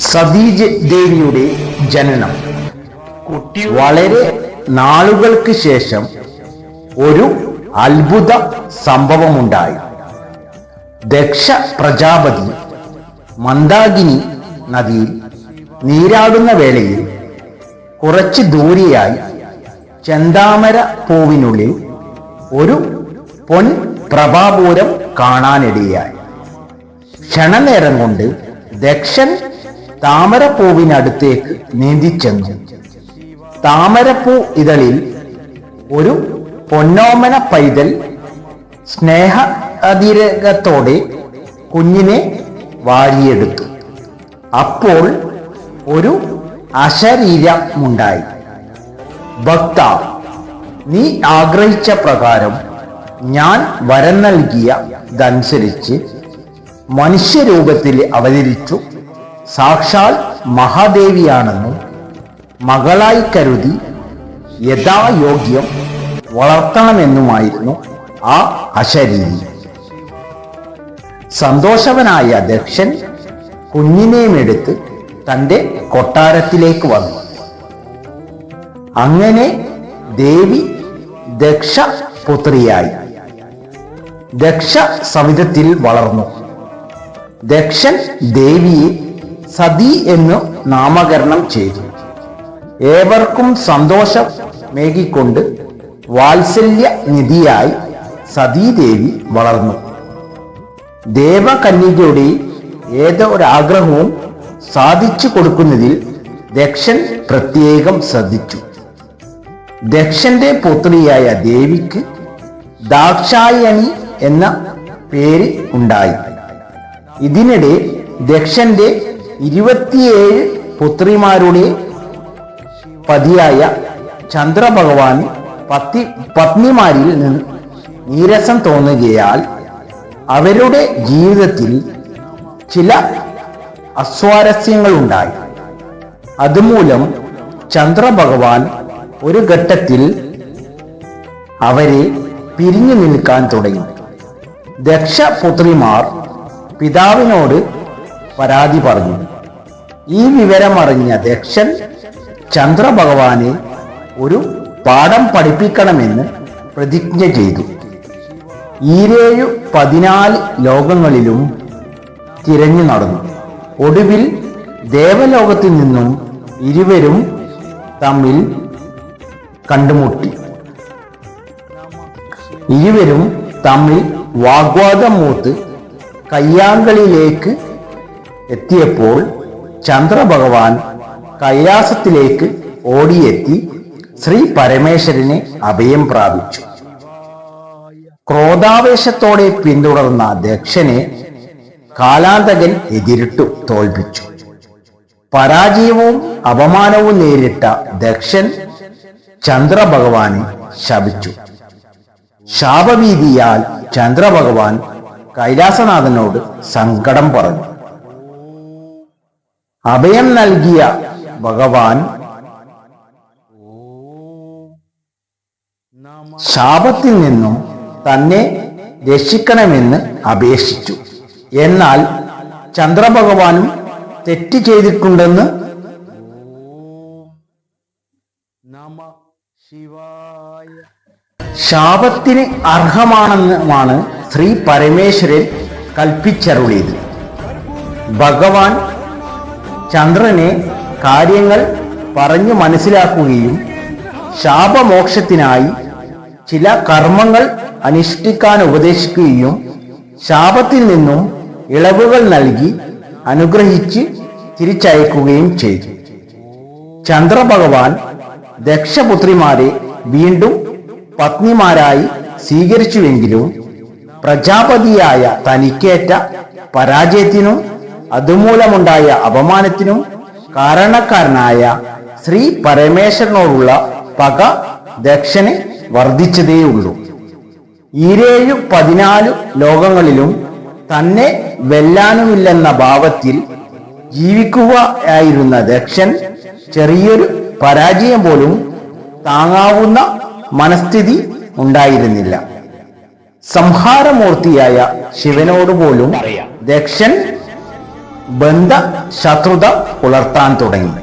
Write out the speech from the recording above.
സതീജ് ദേവിയുടെ ജനനം. വളരെ നാളുകൾക്ക് ശേഷം ഒരു അത്ഭുത സംഭവമുണ്ടായി. ദക്ഷ പ്രജാപതി മന്ദാകിനി നദിയിൽ നീരാടുന്ന വേളയിൽ കുറച്ച് ദൂരെയായി ചെന്താമര പൂവിനുള്ളിൽ ഒരു പൊൻ പ്രഭാപൂരം കാണാനിടയായി. ക്ഷണനേരം കൊണ്ട് ദക്ഷൻ താമരപ്പൂവിനടുത്തേക്ക് നീന്തിച്ചെന്നു. താമരപ്പൂ ഇതളിൽ ഒരു പൊന്നോമന പൈതൽ സ്നേഹ അതിരകത്തോടെ കുഞ്ഞിനെ വാരിയെടുത്തു. അപ്പോൾ ഒരു അശരീരമുണ്ടായി. ഭക്ത നീ ആഗ്രഹിച്ച പ്രകാരം ഞാൻ വരം നൽകിയ നൽകിയതനുസരിച്ച് മനുഷ്യരൂപത്തിൽ അവതരിച്ചു. സാക്ഷാൽ മഹാദേവിയാണെന്നും മകളായി കരുതി യഥായോഗ്യം വളർത്തണമെന്നുമായിരുന്നു ആ അശരീരി സന്തോഷവനായ ദക്ഷൻ കുഞ്ഞിനെയും എടുത്ത് തന്റെ കൊട്ടാരത്തിലേക്ക് വന്നു. അങ്ങനെ ദേവി ദക്ഷ പുത്രിയായി. ദക്ഷ സവിധത്തിൽ വളർന്നു. ദക്ഷൻ ദേവിയെ സതി എന്ന് നാമകരണം ചെയ്തു. ഏവർക്കും സന്തോഷം മേകിക്കൊണ്ട് വാത്സല്യ നിധിയായി സതീദേവി വളർന്നു. ദേവകന്യകയുടെ ഏതൊരാഗ്രഹവും സാധിച്ചു കൊടുക്കുന്നതിൽ ദക്ഷൻ പ്രത്യേകം ശ്രദ്ധിച്ചു. ദക്ഷന്റെ പുത്രിയായ ദേവിക്ക് ദാക്ഷായണി എന്ന പേര് ഉണ്ടായി. ഇതിനിടെ ദക്ഷന്റെ ഇരുപത്തിയേഴ് പുത്രിമാരുടെ പതിയായ ചന്ദ്രഭഗവാൻ പത്തി പത്നിമാരിൽ നിന്ന് നീരസം തോന്നുകയാൽ അവരുടെ ജീവിതത്തിൽ ചില അസ്വാരസ്യങ്ങളുണ്ടായി. അതുമൂലം ചന്ദ്രഭഗവാൻ ഒരു ഘട്ടത്തിൽ അവരെ പിരിഞ്ഞു നിൽക്കാൻ തുടങ്ങി. ദക്ഷപുത്രിമാർ പിതാവിനോട് പരാതി പറഞ്ഞു. ഈ വിവരമറിഞ്ഞ ദക്ഷൻ ചന്ദ്രഭഗവാനെ ഒരു പാഠം പഠിപ്പിക്കണമെന്ന് പ്രതിജ്ഞ ചെയ്തു. ഈരേഴു പതിനാല് ലോകങ്ങളിലും തിരഞ്ഞു നടന്നു. ഒടുവിൽ ദേവലോകത്തിൽ നിന്നും ഇരുവരും തമ്മിൽ കണ്ടുമുട്ടി. ഇരുവരും തമ്മിൽ വാഗ്വാദം മൂത്ത് കയ്യാങ്കളിയിലേക്ക് എത്തിയപ്പോൾ ചന്ദ്രഭഗവാൻ കൈലാസത്തിലേക്ക് ഓടിയെത്തി ശ്രീ പരമേശ്വരനെ അഭയം പ്രാപിച്ചു. ക്രോധാവേശത്തോടെ പിന്തുടർന്ന ദക്ഷനെ കാലാന്തകൻ എതിരിട്ടു തോൽപ്പിച്ചു. പരാജയവും അപമാനവും നേരിട്ട ദക്ഷൻ ചന്ദ്രഭഗവാനെ ശപിച്ചു. ശാപഭീതിയാൽ ചന്ദ്രഭഗവാൻ കൈലാസനാഥനോട് സങ്കടം പറഞ്ഞു. അഭയം നൽകിയ ഭഗവാൻ ശാപത്തിൽ നിന്നും തന്നെ രക്ഷിക്കണമെന്ന് അപേക്ഷിച്ചു. എന്നാൽ ചന്ദ്രഭഗവാനും തെറ്റ് ചെയ്തിട്ടുണ്ടെന്ന് ശാപത്തിന് അർഹമാണെന്നുമാണ് ശ്രീ പരമേശ്വരൻ കൽപ്പിച്ചരുളിയത്. ഭഗവാൻ ചന്ദ്രനെ കാര്യങ്ങൾ പറഞ്ഞു മനസ്സിലാക്കുകയും ശാപമോക്ഷത്തിനായി ചില കർമ്മങ്ങൾ അനുഷ്ഠിക്കാൻ ഉപദേശിക്കുകയും ശാപത്തിൽ നിന്നും ഇളവുകൾ നൽകി അനുഗ്രഹിച്ച് തിരിച്ചയക്കുകയും ചെയ്തു. ചന്ദ്രഭഗവാൻ ദക്ഷപുത്രിമാരെ വീണ്ടും പത്നിമാരായി സ്വീകരിച്ചുവെങ്കിലും പ്രജാപതിയായ തനിക്കേറ്റ പരാജയത്തിനും അതുമൂലമുണ്ടായ അപമാനത്തിനും കാരണക്കാരനായ ശ്രീ പരമേശ്വരനോടുള്ള പക ദക്ഷന് വർദ്ധിച്ചതേയുള്ളൂ. ഈരേഴു പതിനാലു ലോകങ്ങളിലും തന്നെ വെല്ലാനുമില്ലെന്ന ഭാവത്തിൽ ജീവിക്കുകയായിരുന്ന ദക്ഷൻ ചെറിയൊരു പരാജയം പോലും താങ്ങാവുന്ന മനസ്ഥിതി ഉണ്ടായിരുന്നില്ല. സംഹാരമൂർത്തിയായ ശിവനോട് പോലും ദക്ഷൻ ബന്ധ ശത്രുത പുലർത്താൻ തുടങ്ങി.